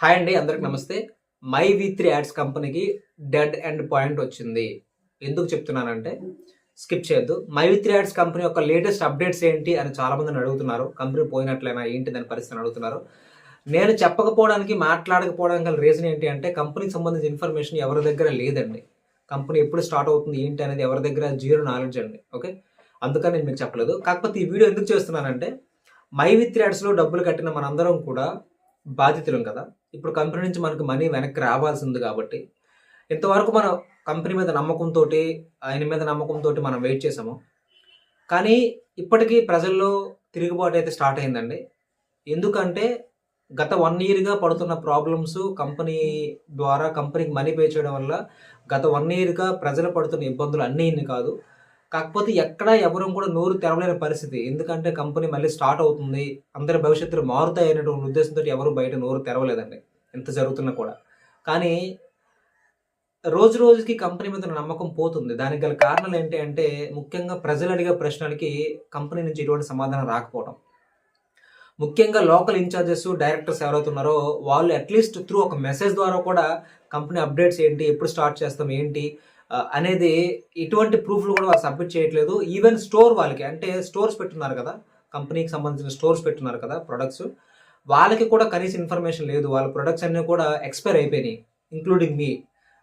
Hi అండి అందరికి నమస్తే. మై వి త్రీ యాడ్స్ కంపెనీకి డెడ్ అండ్ పాయింట్ వచ్చింది. ఎందుకు చెప్తున్నానంటే స్కిప్ చేయొద్దు. My V three ads company యొక్క లేటెస్ట్ అప్డేట్స్ ఏంటి అని చాలా మందిని అడుగుతున్నారు. కంపెనీ పోయినట్లయినా ఏంటి దాని పరిస్థితిని అడుగుతున్నారు. నేను చెప్పకపోవడానికి మాట్లాడకపోవడానికి గల రీజన్ ఏంటి అంటే కంపెనీకి సంబంధించిన ఇన్ఫర్మేషన్ ఎవరి దగ్గర లేదండి. కంపెనీ ఎప్పుడు స్టార్ట్ అవుతుంది ఏంటి అనేది ఎవరి దగ్గర జీరో నాలెడ్జ్ అండి. ఓకే? అందుకని నేను మీకు చెప్పలేదు. కాకపోతే ఈ వీడియో ఎందుకు చేస్తున్నానంటే మై విత్ యాడ్స్లో డబ్బులు కట్టిన మనందరం కూడా బాధితులం కదా. ఇప్పుడు కంపెనీ నుంచి మనకు మనీ వెనక్కి రావాల్సి ఉంది కాబట్టి ఇంతవరకు మనం కంపెనీ మీద నమ్మకంతో ఆయన మీద నమ్మకంతో మనం వెయిట్ చేసాము కానీ ఇప్పటికీ ప్రజల్లో తిరుగుబాటు అయితే స్టార్ట్ అయిందండి. ఎందుకంటే గత వన్ ఇయర్గా పడుతున్న ప్రాబ్లమ్స్ కంపెనీ ద్వారా కంపెనీకి మనీ పే చేయడం వల్ల గత వన్ ఇయర్గా ప్రజలు పడుతున్న ఇబ్బందులు అన్నీ కాదు. కాకపోతే ఎక్కడ ఎవరు కూడా నోరు తెరవలేని పరిస్థితి. ఎందుకంటే కంపెనీ మళ్ళీ స్టార్ట్ అవుతుంది. అందరి భవిష్యత్తులో మారుతాయి అనేటువంటి ఉద్దేశంతో ఎవరు బయట నోరు తెరవలేదండి. ఎంత జరుగుతున్నా కూడా. కానీ రోజు రోజుకి కంపెనీ మీద నమ్మకం పోతుంది. దానికి గల కారణాలు ఏంటి అంటే ముఖ్యంగా ప్రజలు అడిగే ప్రశ్నలకి కంపెనీ నుంచి ఎటువంటి సమాధానం రాకపోవడం ముఖ్యంగా లోకల్ ఇన్ఛార్జెస్ డైరెక్టర్స్ ఎవరైతే ఉన్నారో వాళ్ళు అట్లీస్ట్ త్రూ ఒక మెసేజ్ ద్వారా కూడా కంపెనీ అప్డేట్స్ ఏంటి ఎప్పుడు స్టార్ట్ చేస్తాం ఏంటి అనేది ఎటువంటి ప్రూఫ్లు కూడా వాళ్ళు సబ్మిట్ చేయట్లేదు. ఈవెన్ స్టోర్ వాళ్ళకి అంటే స్టోర్స్ పెట్టున్నారు కదా కంపెనీకి సంబంధించిన స్టోర్స్ పెట్టున్నారు కదా ప్రొడక్ట్స్ వాళ్ళకి కూడా కనీస ఇన్ఫర్మేషన్ లేదు. వాళ్ళ ప్రొడక్ట్స్ అన్నీ కూడా ఎక్స్పైర్ అయిపోయినాయి ఇంక్లూడింగ్ మీ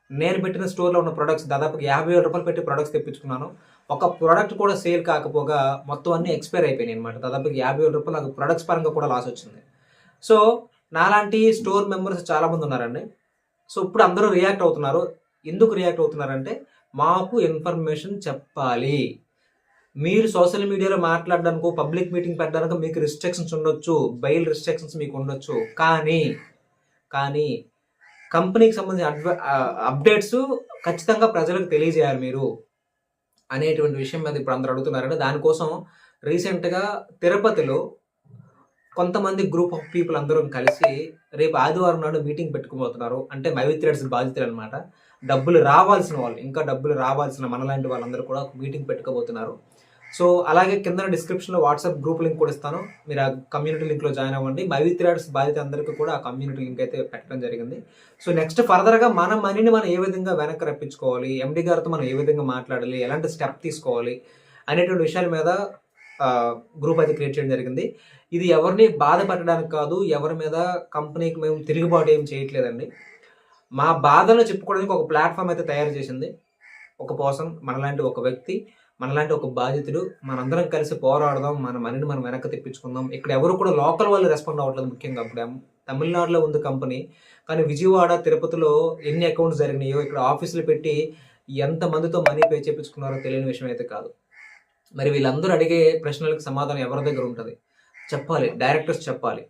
నేను పెట్టిన స్టోర్లో ఉన్న ప్రొడక్ట్స్ దాదాపు యాభై వేల రూపాయలు పెట్టి ప్రొడక్ట్స్ తెప్పించుకున్నాను. ఒక ప్రోడక్ట్ కూడా సేల్ కాకపోగా మొత్తం అన్ని ఎక్స్పైర్ అయిపోయినాయి అనమాట దాదాపు యాభై వేల రూపాయలు నాకు ప్రొడక్ట్స్ పరంగా కూడా లాస్ వచ్చింది. సో నాలాంటి స్టోర్ మెంబర్స్ చాలామంది ఉన్నారండి. సో ఇప్పుడు అందరూ రియాక్ట్ అవుతున్నారు. ఎందుకు రియాక్ట్ అవుతున్నారంటే మాకు ఇన్ఫర్మేషన్ చెప్పాలి. మీరు సోషల్ మీడియాలో మాట్లాడడానికి పబ్లిక్ మీటింగ్ పెట్టడానికి మీకు రిస్ట్రిక్షన్స్ ఉండొచ్చు బెయిల్ రిస్ట్రిక్షన్స్ మీకు ఉండొచ్చు. కానీ కానీ కంపెనీకి సంబంధించిన అడ్వ అప్డేట్స్ ఖచ్చితంగా ప్రజలకు తెలియజేయాలి మీరు అనేటువంటి విషయం మీద ఇప్పుడు అందరూ అడుగుతున్నారంటే దానికోసం రీసెంట్గా తిరుపతిలో కొంతమంది గ్రూప్ ఆఫ్ పీపుల్ అందరం కలిసి రేపు ఆదివారం నాడు మీటింగ్ పెట్టుకోబోతున్నారు. అంటే మైవిత్రేడ్స్ బాధితులు అనమాట డబ్బులు రావాల్సిన వాళ్ళు ఇంకా డబ్బులు రావాల్సిన మనలాంటి వాళ్ళందరూ కూడా మీటింగ్ పెట్టుకోబోతున్నారు. సో అలాగే కింద డిస్క్రిప్షన్లో వాట్సాప్ గ్రూప్ లింక్ కూడా ఇస్తాను. మీరు ఆ కమ్యూనిటీ లింక్లో జాయిన్ అవ్వండి. మైవిత్రాడ్స్ బాధిత అందరికీ కూడా ఆ కమ్యూనిటీ లింక్ అయితే పెట్టడం జరిగింది. సో నెక్స్ట్ ఫర్దర్గా మన మనీని మనం ఏ విధంగా వెనక్కి రప్పించుకోవాలి? ఎండి గారితో మనం ఏ విధంగా మాట్లాడాలి? ఎలాంటి స్టెప్ తీసుకోవాలి? అనేటువంటి విషయాల మీద గ్రూప్ అయితే క్రియేట్ చేయడం జరిగింది. ఇది ఎవరిని బాధపడడానికి కాదు ఎవరి మీద కంపెనీకి మేము తిరుగుబాటు ఏం చేయట్లేదండి. మా బాధను చెప్పుకోవడానికి ఒక ప్లాట్ఫామ్ అయితే తయారు చేసింది. ఒక కోసం మనలాంటి ఒక వ్యక్తి మనలాంటి ఒక బాధితుడు మనందరం కలిసి పోరాడదాం మన మనీని మనం వెనక్కి తెప్పించుకుందాం. ఇక్కడ ఎవరు కూడా లోకల్ వాళ్ళు రెస్పాండ్ అవ్వట్లేదు ముఖ్యంగా. అప్పుడు తమిళనాడులో ఉంది కంపెనీ కానీ విజయవాడ తిరుపతిలో ఎన్ని అకౌంట్స్ జరిగినాయో ఇక్కడ ఆఫీసులు పెట్టి ఎంతమందితో మనీ పే చేయించుకున్నారో తెలియని విషయం అయితే కాదు. మరి వీళ్ళందరూ అడిగే ప్రశ్నలకు సమాధానం ఎవరి దగ్గర ఉంటుంది? చెప్పాలి డైరెక్టర్స్ చెప్పాలి.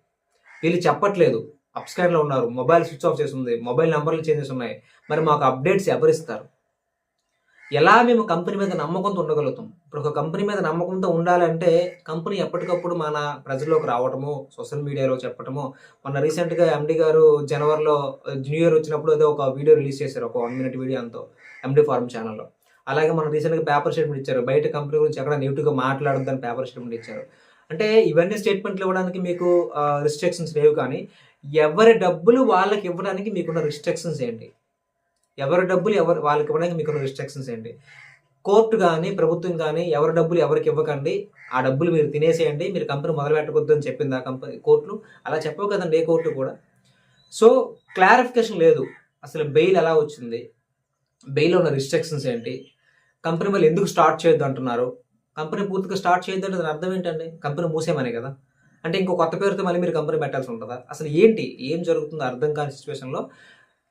వీళ్ళు చెప్పట్లేదు. అప్స్కాన్లో ఉన్నారు. మొబైల్ స్విచ్ ఆఫ్ చేసి ఉంది. మొబైల్ నెంబర్లు చేంజెస్ ఉన్నాయి. మరి మాకు అప్డేట్స్ ఎవరిస్తారు ఎలా మేము కంపెనీ మీద నమ్మకంతో ఉండగలుగుతాం? ఇప్పుడు ఒక కంపెనీ మీద నమ్మకంతో ఉండాలంటే కంపెనీ ఎప్పటికప్పుడు మన ప్రజల్లోకి రావటము సోషల్ మీడియాలో చెప్పటము. మొన్న రీసెంట్గా ఎండి గారు జనవరిలో న్యూ ఇయర్ వచ్చినప్పుడు ఏదో ఒక వీడియో రిలీజ్ చేశారు. ఒక వన్ మినిట్ వీడియో అంతా ఎండి ఫార్మ్ ఛానల్లో. అలాగే మనం రీసెంట్గా పేపర్ స్టేట్మెంట్ ఇచ్చారు. బయట కంపెనీ గురించి ఎక్కడ నెగిటివ్గా మాట్లాడద్దని పేపర్ స్టేట్మెంట్ ఇచ్చారు. అంటే ఇవన్నీ స్టేట్మెంట్లు ఇవ్వడానికి మీకు రిస్ట్రిక్షన్స్ లేవు కానీ ఎవరి డబ్బులు వాళ్ళకి ఇవ్వడానికి మీకున్న రిస్ట్రిక్షన్స్ ఏంటి? ఎవరి డబ్బులు ఎవరు వాళ్ళకి ఇవ్వడానికి మీకున్న రిస్ట్రిక్షన్స్ ఏంటి? కోర్టు కానీ ప్రభుత్వం కానీ ఎవరి డబ్బులు ఎవరికి ఇవ్వకండి. ఆ డబ్బులు మీరు తినేసేయండి. మీరు కంపెనీ మొదలు పెట్టకూడదు అని చెప్పింది ఆ కంపెనీ కోర్టులు. అలా చెప్పవు కదండి ఏ కోర్టు కూడా. సో క్లారిఫికేషన్ లేదు. అసలు బెయిల్ ఎలా వచ్చింది? బెయిల్ ఉన్న రిస్ట్రిక్షన్స్ ఏంటి? కంపెనీ మళ్ళీ ఎందుకు స్టార్ట్ చేయొద్దు అంటున్నారు? కంపెనీ పూర్తిగా స్టార్ట్ చేయొద్దు అంటే దాని అర్థం ఏంటండి? కంపెనీ మూసేమనే కదా. అంటే ఇంకో కొత్త పేరుతో మళ్ళీ మీరు కంపెనీ పెట్టాల్సి ఉంటుందా? అసలు ఏంటి? ఏం జరుగుతుందో అర్థం కాని సిచ్యువేషన్లో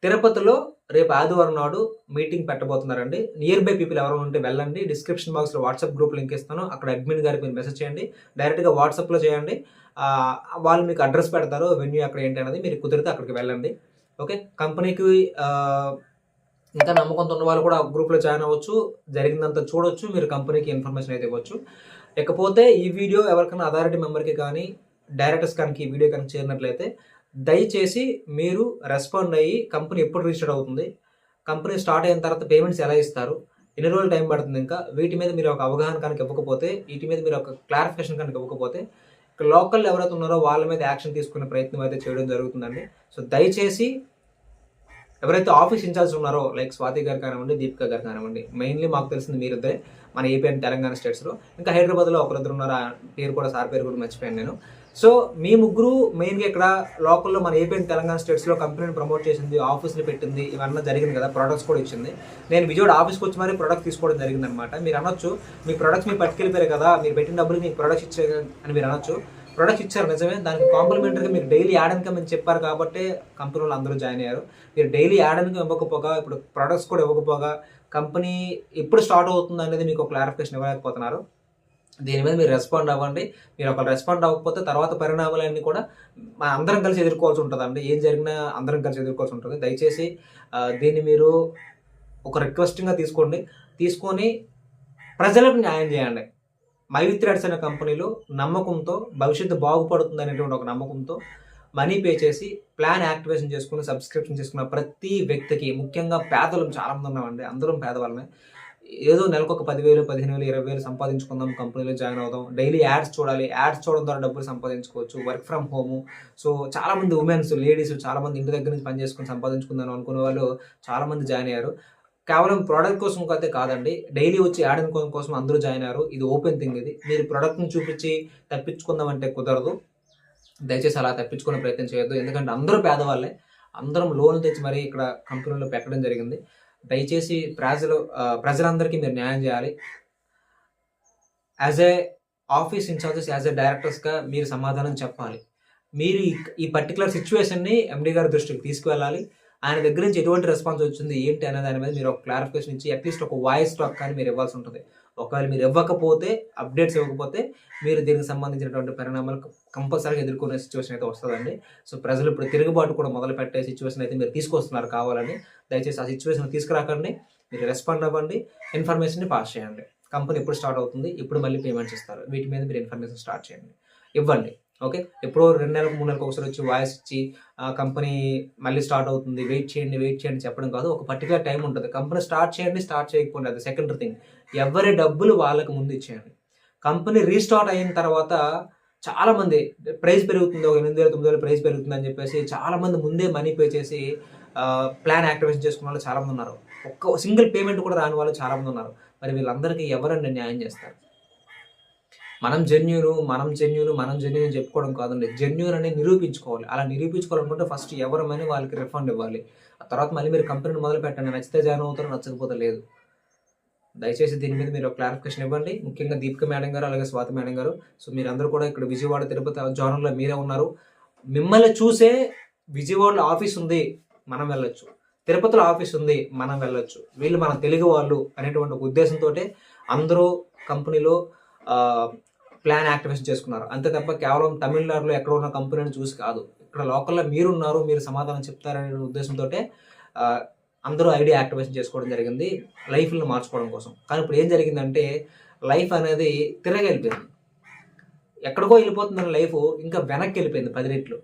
తిరుపతిలో రేపు ఆదివారం నాడు మీటింగ్ పెట్టబోతున్నారండి. నియర్ బై పీపుల్ ఎవరు ఉంటే వెళ్ళండి. డిస్క్రిప్షన్ బాక్స్లో వాట్సాప్ గ్రూప్ లింక్ ఇస్తాను. అక్కడ అడ్మిన్ గారికి మీరు మెసేజ్ చేయండి. డైరెక్ట్గా వాట్సాప్లో చేయండి. వాళ్ళు మీకు అడ్రస్ పెడతారు. వెన్యూ అక్కడ ఏంటి అనేది మీరు కుదిరితే అక్కడికి వెళ్ళండి. ఓకే కంపెనీకి ఇంకా నమ్మకంతో ఉన్న వాళ్ళు కూడా గ్రూప్లో జాయిన్ అవ్వచ్చు జరిగిందంతా చూడొచ్చు మీరు కంపెనీకి ఇన్ఫర్మేషన్ అయితే ఇవ్వచ్చు. ఇకపోతే ఈ వీడియో ఎవరికైనా అథారిటీ మెంబర్కి కానీ డైరెక్టర్స్ కానీ ఈ వీడియో కానీ చేరినట్లయితే దయచేసి మీరు రెస్పాండ్ అయ్యి కంపెనీ ఎప్పుడు రిజిస్టర్ అవుతుంది కంపెనీ స్టార్ట్ అయిన తర్వాత పేమెంట్స్ ఎలా ఇస్తారు ఎన్ని రోజులు టైం పడుతుంది ఇంకా వీటి మీద మీరు ఒక అవగాహన కనుక ఇవ్వకపోతే వీటి మీద మీరు ఒక క్లారిఫికేషన్ కనుక ఇవ్వకపోతే లోకల్ ఎవరైతే ఉన్నారో వాళ్ళ మీద యాక్షన్ తీసుకునే ప్రయత్నం అయితే చేయడం జరుగుతుందండి. సో దయచేసి ఎవరైతే ఆఫీస్ ఇన్ఛార్జ్ ఉన్నారో లైక్ స్వాతి గారు కానివ్వండి దీపిక గారు కానివ్వండి మెయిన్లీ మాకు తెలిసింది మీరిద్దరే మన ఏపీ అండ్ తెలంగాణ స్టేట్స్లో ఇంకా హైదరాబాద్లో ఒకరిద్దరు ఉన్నారు ఆ పేరు కూడా సార్ పేరు కూడా మర్చిపోయాను నేను. సో మీ ముగ్గురు మెయిన్గా ఇక్కడ లోకల్లో మన ఏపీ అండ్ తెలంగాణ స్టేట్స్లో కంపెనీని ప్రమోట్ చేసింది ఆఫీస్ని పెట్టింది ఇవన్నీ జరిగింది కదా ప్రొడక్ట్స్ కూడా ఇచ్చింది. నేను విజయవాడ ఆఫీస్కి వచ్చి మరీ ప్రొడక్ట్ తీసుకోవడం జరిగింది అనమాట మీరు అనొచ్చు మీ ప్రొడక్ట్స్ మీరు పట్టుకెళ్ళిపోయారు కదా మీరు పెట్టిన డబ్బులు మీకు ప్రొడక్ట్స్ ఇచ్చే అని మీరు అనొచ్చు. ప్రొడక్ట్స్ ఇచ్చారు నిజమే. దానికి కాంప్లిమెంటరీగా మీరు డైలీ యాడ్ ఇన్కమ్ అని చెప్పారు కాబట్టి కంపెనీ వాళ్ళు అందరూ జాయిన్ అయ్యారు. మీరు డైలీ యాడ్ ఇన్కమ్ ఇవ్వకపోగా ఇప్పుడు ప్రొడక్ట్స్ కూడా ఇవ్వకపోగా కంపెనీ ఎప్పుడు స్టార్ట్ అవుతుంది అనేది మీకు క్లారిఫికేషన్ ఇవ్వలేకపోతున్నారు. దీని మీద మీరు రెస్పాండ్ అవ్వండి. మీరు ఒక రెస్పాండ్ అవ్వకపోతే తర్వాత పరిణామాలన్నీ కూడా మన అందరం కలిసి ఎదుర్కోవాల్సి ఉంటుంది అండి ఏం జరిగినా అందరం కలిసి ఎదుర్కోవాల్సి ఉంటుంది. దయచేసి దీన్ని మీరు ఒక రిక్వెస్టింగ్గా తీసుకోండి. తీసుకొని ప్రజలకు న్యాయం చేయండి. మైవిత్రాడ్స్ అనే కంపెనీలో నమ్మకంతో భవిష్యత్తు బాగుపడుతుంది అనేటువంటి ఒక నమ్మకంతో మనీ పే చేసి ప్లాన్ యాక్టివేషన్ చేసుకుని సబ్స్క్రిప్షన్ చేసుకున్న ప్రతి వ్యక్తికి ముఖ్యంగా పేదలు చాలామంది ఉన్నామండి అందరం పేదవాళ్ళమే. ఏదో నెలకు ఒక పదివేలు పదిహేను వేలు ఇరవై వేలు సంపాదించుకుందాం కంపెనీలో జాయిన్ అవుదాం. డైలీ యాడ్స్ చూడాలి. యాడ్స్ చూడడం ద్వారా డబ్బులు సంపాదించుకోవచ్చు. Work from home. సో చాలామంది ఉమెన్స్ లేడీస్ చాలామంది ఇంటి దగ్గర నుంచి పని చేసుకుని సంపాదించుకుందాం అనుకునే వాళ్ళు చాలామంది జాయిన్ అయ్యారు. కేవలం ప్రోడక్ట్ కోసం అయితే కాదండి. డైలీ వచ్చి యాడ్ అనుకోవడం కోసం అందరూ జాయిన్ అయ్యారు. ఇది ఓపెన్ థింగ్ ఇది. మీరు ప్రోడక్ట్ని చూపించి తప్పించుకుందాం అంటే కుదరదు. దయచేసి అలా తప్పించుకునే ప్రయత్నం చేయొద్దు. ఎందుకంటే అందరూ పేదవాళ్ళే. అందరం లోన్లు తెచ్చి మరీ ఇక్కడ కంపెనీలో పెట్టడం జరిగింది. దయచేసి ప్రజలు ప్రజలందరికీ మీరు న్యాయం చేయాలి. As a office in charges as a డైరెక్టర్స్గా మీరు సమాధానం చెప్పాలి. మీరు ఈ- ఈ పర్టికులర్ సిచ్యువేషన్ని ఎండి గారి దృష్టికి తీసుకువెళ్ళాలి. ఆయన దగ్గర నుంచి ఎటువంటి రెస్పాన్స్ వచ్చింది ఏంటి అనే దాని మీద మీరు ఒక క్లారిఫికేషన్ ఇచ్చి అట్లీస్ట్ ఒక వాయిస్ టాక్ కానీ మీరు ఇవ్వాల్సి ఉంటుంది. ఒకవేళ మీరు ఇవ్వకపోతే అప్డేట్స్ ఇవ్వకపోతే మీరు దీనికి సంబంధించినటువంటి పరిణామాలు కంపల్సరీగా ఎదుర్కొనే సిచ్యువేషన్ అయితే వస్తుందండి. సో ప్రజలు ఇప్పుడు తిరుగుబాటు కూడా మొదలు పెట్టే సిచ్యువేషన్ అయితే మీరు తీసుకొస్తున్నారు కావాలని దయచేసి ఆ సిచ్యువేషన్ తీసుకురాకండి. మీరు రెస్పాండ్ అవ్వండి. ఇన్ఫర్మేషన్ని పాస్ చేయండి. కంపెనీ ఎప్పుడు స్టార్ట్ అవుతుంది ఇప్పుడు మళ్ళీ పేమెంట్స్ ఇస్తారు. వీటి మీద మీరు ఇన్ఫర్మేషన్ స్టార్ట్ చేయండి. ఇవ్వండి. ఓకే? ఎప్పుడో రెండు నెలలకు మూడు నెలలకు ఒకసారి వచ్చి వాయిస్ ఇచ్చి ఆ కంపెనీ మళ్ళీ స్టార్ట్ అవుతుంది. వెయిట్ చేయండి వెయిట్ చేయండి చెప్పడం కాదు. ఒక పర్టికులర్ టైం ఉంటుంది. కంపెనీ స్టార్ట్ చేయండి స్టార్ట్ చేయకపోండి. అది సెకండరీ థింగ్. ఎవరి డబ్బులు వాళ్ళకి ముందు ఇచ్చేయండి. కంపెనీ రీస్టార్ట్ అయిన తర్వాత చాలా మంది ప్రైస్ పెరుగుతుంది. ఒక ఎనిమిది వేల తొమ్మిది వేల ప్రైస్ పెరుగుతుంది అని చెప్పేసి చాలా మంది ముందే మనీ పే చేసి ప్లాన్ యాక్టివేషన్ చేసుకున్న వాళ్ళు చాలా మంది ఉన్నారు. ఒక్క సింగిల్ పేమెంట్ కూడా రాని వాళ్ళు చాలా మంది ఉన్నారు. మరి వీళ్ళందరికీ ఎవరన్నా న్యాయం చేస్తారు? మనం జెన్యూను మనం జెన్యూను మనం జెన్యున్ చెప్పుకోవడం కాదండి. జెన్యూన్ అనేది నిరూపించుకోవాలి. అలా నిరూపించుకోవాలనుకుంటే ఫస్ట్ ఎవరమని వాళ్ళకి రిఫండ్ ఇవ్వాలి. ఆ తర్వాత మళ్ళీ మీరు కంపెనీని మొదలు పెట్టండి. నచ్చితే జాయిన్ అవుతారు నచ్చకపోతే లేదు. దయచేసి దీని మీద మీరు క్లారిఫికేషన్ ఇవ్వండి. ముఖ్యంగా దీపిక మేడం గారు అలాగే స్వాతి మేడం గారు. సో మీరందరూ కూడా ఇక్కడ విజయవాడ తిరుపతి జోనర్లో మీరే ఉన్నారు. మిమ్మల్ని చూసే విజయవాడలో ఆఫీస్ ఉంది మనం వెళ్ళొచ్చు. తిరుపతిలో ఆఫీస్ ఉంది మనం వెళ్ళొచ్చు. వీళ్ళు మన తెలుగు వాళ్ళు అనేటువంటి ఉద్దేశంతో అందరూ కంపెనీలో ప్లాన్ యాక్టివేషన్ చేసుకున్నారు. అంతే తప్ప కేవలం తమిళనాడులో ఎక్కడ ఉన్న కంపెనీని చూసి కాదు. ఇక్కడ లోకల్లో మీరున్నారు మీరు సమాధానం చెప్తారనే ఉద్దేశంతో అందరూ ఐడి యాక్టివేషన్ చేసుకోవడం జరిగింది లైఫ్ని మార్చుకోవడం కోసం. కానీ ఇప్పుడు ఏం జరిగిందంటే లైఫ్ అనేది తిరగెళ్ళిపోయింది ఎక్కడికో వెళ్ళిపోతుందని లైఫ్ ఇంకా వెనక్కి వెళ్ళిపోయింది పది రెట్లు.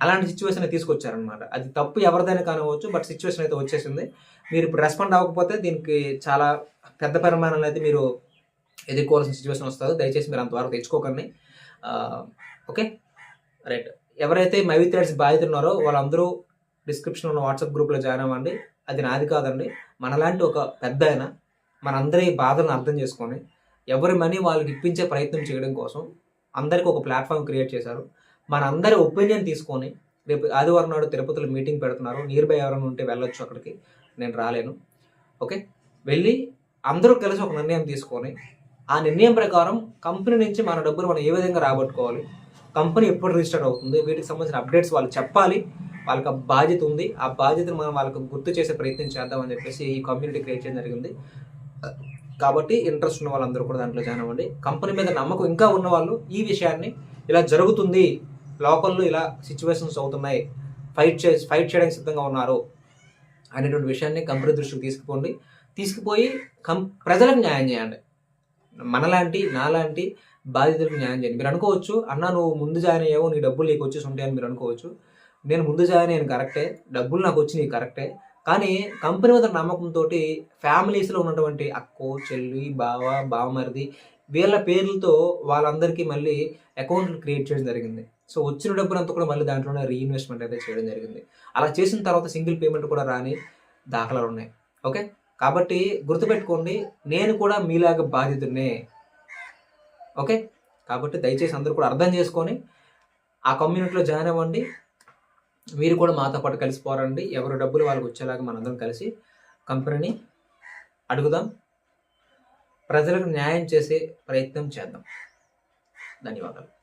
అలాంటి సిచ్యువేషన్ తీసుకొచ్చారనమాట అది తప్పు ఎవరిదైనా కానివ్వచ్చు బట్ సిచ్యువేషన్ అయితే వచ్చేసింది. మీరు ఇప్పుడు రెస్పాండ్ అవ్వకపోతే దీనికి చాలా పెద్ద పరిమాణాలు అయితే మీరు ఎదుర్కోవాల్సిన సిచ్యువేషన్ వస్తుందో దయచేసి మీరు అంతవరకు తెచ్చుకోకండి. ఓకే? రైట్. ఎవరైతే మైవిత్రాడ్స్ బాధితులు ఉన్నారో వాళ్ళందరూ డిస్క్రిప్షన్ ఉన్న వాట్సాప్ గ్రూప్లో జాయిన్ అవ్వండి. అది నాది కాదండి. మనలాంటి ఒక పెద్ద ఆయన మనందరి బాధలను అర్థం చేసుకొని ఎవరి మనీ వాళ్ళకి ఇప్పించే ప్రయత్నం చేయడం కోసం అందరికి ఒక ప్లాట్ఫామ్ క్రియేట్ చేశారు. మనందరి ఒపీనియన్ తీసుకొని రేపు ఆదివారం నాడు తిరుపతిలో మీటింగ్ పెడుతున్నారు. నియర్ బై ఎవరైనా ఉంటే వెళ్ళొచ్చు అక్కడికి. నేను రాలేను. ఓకే? వెళ్ళి అందరూ కలిసి ఒక నిర్ణయం తీసుకొని ఆ నిర్ణయం ప్రకారం కంపెనీ నుంచి మన డబ్బులు మనం ఏ విధంగా రాబట్టుకోవాలి కంపెనీ ఎప్పుడు రిజిస్టర్ అవుతుంది వీటికి సంబంధించిన అప్డేట్స్ వాళ్ళు చెప్పాలి వాళ్ళకి ఆ బాధ్యత ఉంది ఆ బాధ్యతను మనం వాళ్ళకి గుర్తు చేసే ప్రయత్నం చేద్దామని చెప్పేసి ఈ కమ్యూనిటీ క్రియేట్ చేయడం జరిగింది. కాబట్టి ఇంట్రెస్ట్ ఉన్న వాళ్ళందరూ కూడా దాంట్లో జాయిన్ అవ్వండి. కంపెనీ మీద నమ్మకం ఇంకా ఉన్న వాళ్ళు ఈ విషయాన్ని ఇలా జరుగుతుంది లోకల్లో ఇలా సిచ్యువేషన్స్ అవుతున్నాయి ఫైట్ చే ఫైట్ చేయడానికి సిద్ధంగా ఉన్నారు అనేటువంటి విషయాన్ని కంపెనీ దృష్టికి తీసుకుపోండి. తీసుకుపోయి కం ప్రజలకు న్యాయం చేయండి. మనలాంటి నాలాంటి బాధితులకు న్యాయం చేయండి. మీరు అనుకోవచ్చు అన్న నువ్వు ముందు జాయిన్ అయ్యావు నీ డబ్బులు నీకు వచ్చేసి ఉంటాయని మీరు అనుకోవచ్చు. నేను ముందు జాయిన్ అయ్యాను కరెక్టే. డబ్బులు నాకు వచ్చి నీకు కరెక్టే. కానీ కంపెనీ మీద నమ్మకంతో ఫ్యామిలీస్లో ఉన్నటువంటి అక్కో చెల్లి బావ బావమరిది వీళ్ళ పేర్లతో వాళ్ళందరికీ మళ్ళీ అకౌంట్లు క్రియేట్ చేయడం జరిగింది. సో వచ్చిన డబ్బులంతా కూడా మళ్ళీ దాంట్లోనే రీఇన్వెస్ట్మెంట్ అయితే చేయడం జరిగింది. అలా చేసిన తర్వాత సింగిల్ పేమెంట్ కూడా రాని దాఖలాలు ఉన్నాయి. ఓకే? కాబట్టి గుర్తుపెట్టుకోండి నేను కూడా మీలాగా బాధితున్నే ఓకే? కాబట్టి దయచేసి అందరూ కూడా అర్థం చేసుకొని ఆ కమ్యూనిటీలో జాయిన్ అవ్వండి. మీరు కూడా మాతో పాటు కలిసి పోరండి. ఎవరి డబ్బులు వాళ్ళకి వచ్చేలాగా మనందరం కలిసి కంపెనీని అడుగుదాం. ప్రజలకు న్యాయం చేసే ప్రయత్నం చేద్దాం. ధన్యవాదాలు.